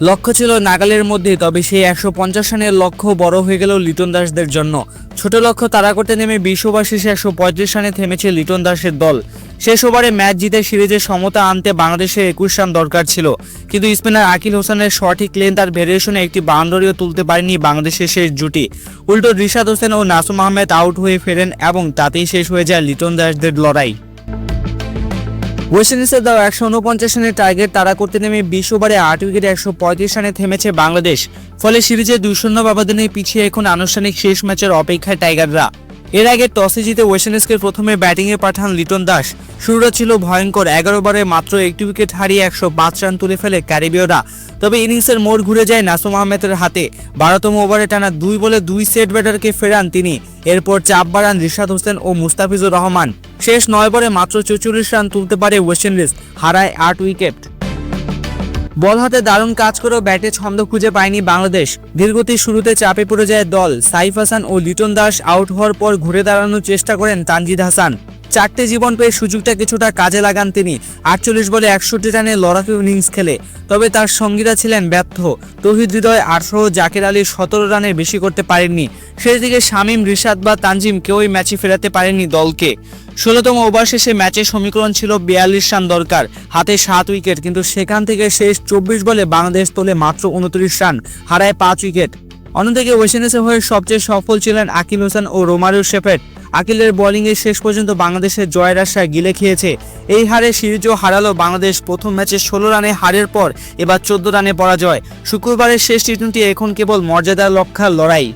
লক্ষ্য ছিল নাগালের মধ্যে, তবে সেই একশো পঞ্চাশ রানের লক্ষ্য বড় হয়ে গেল লিটন দাসদের জন্য। ছোট লক্ষ্য তারা করতে নেমে বিশ ওভার শেষে একশো পঁয়ত্রিশ রানে থেমেছে লিটন দাসের দল। শেষ ওভারে ম্যাচ জিতে সিরিজে সমতা আনতে বাংলাদেশের একুশ রান দরকার ছিল। কিন্তু স্পিনার আকিল হোসেনের সঠিক লেন্থ আর ভেরিয়েশনে একটি বাউন্ডারিও তুলতে পারেনি বাংলাদেশের শেষ জুটি। উল্টো রিশাদ হোসেন ও নাসুম আহমেদ আউট হয়ে ফেরেন এবং তাতেই শেষ হয়ে যায় লিটন দাসদের লড়াই। ওয়েস্ট ইন্ডিজের দেওয়া একশো উনপঞ্চাশ রানের টার্গেট তারা করতে নেমে বিশ ওভারে আট উইকেটে একশো পঁয়ত্রিশ রানে থেমেছে বাংলাদেশ। ফলে সিরিজে দুই শূন্য ব্যবধানে পিছিয়ে এখন আনুষ্ঠানিক শেষ ম্যাচের অপেক্ষায় টাইগাররা। এর আগে টসে জিতে ওয়েস্ট ইন্ডিজকে প্রথমে ব্যাটিংয়ে পাঠান লিটন দাস। শুরুটা ছিল ভয়ঙ্কর, এগারো ওভারে মাত্র একটি উইকেট হারিয়ে একশো পাঁচ রান তুলে ফেলে ক্যারিবীয়রা। তবে ইনিংসের মোড় ঘুরে যায় নাসুম আহমেদের হাতে। বারোতম ওভারে টানা দুই বলে দুই সেট ব্যাটারকে ফেরান তিনি। এরপর চাপ বাড়ান রিশাদ হোসেন ও মুস্তাফিজুর রহমান। শেষ নয় বলে মাত্র চৌচল্লিশ রান তুলতে পারে ওয়েস্ট ইন্ডিজ হারায় আট উইকেট বল হাতে দারুণ কাজ করেও ব্যাটে ছন্দ খুঁজে পায়নি বাংলাদেশ। ধীরগতির শুরুতে চাপে পড়ে যায় দল। সাইফ হাসান ও লিটন দাস আউট হওয়ার পর ঘুরে দাঁড়ানোর চেষ্টা করেন তানজিদ হাসান। চারটে জীবন পেয়ে সুযোগটা কিছুটা কাজে লাগান তিনি। আটচল্লিশ বলে একষট্টি রানে লড়াকু ইনিংস খেলে। তবে তার সঙ্গীরা ছিলেন ব্যর্থ। তহিদ হৃদয় আঠারো জাকের আলী সতেরো রানের বেশি করতে পারেননি। শেষ দিকে শামীম, রিশাদ বা তানজিম কেউই ম্যাচে ফেরাতে পারেনি দলকে। ষোলোতম ওভার শেষে ম্যাচের সমীকরণ ছিল বিয়াল্লিশ রান দরকার, হাতে সাত উইকেট, কিন্তু সেখান থেকে শেষ চব্বিশ বলে বাংলাদেশ তোলে মাত্র উনত্রিশ রান, হারায় পাঁচ উইকেট। অন্যদিকে ওয়েস্ট হয়ে সবচেয়ে সফল ছিলেন আকিল হোসেন ও রোমারিও শেফেট আকিলের বোলিংয়ে শেষ পর্যন্ত বাংলাদেশের জয়ের আশায় গিলে খেয়েছে। এই হারে সিরিজও হারালো বাংলাদেশ প্রথম ম্যাচে ষোলো রানে হারের পর এবার চোদ্দ রানে পরাজয়। শুক্রবারের শেষ টি টোয়েন্টি এখন কেবল মর্যাদা লক্ষার লড়াই।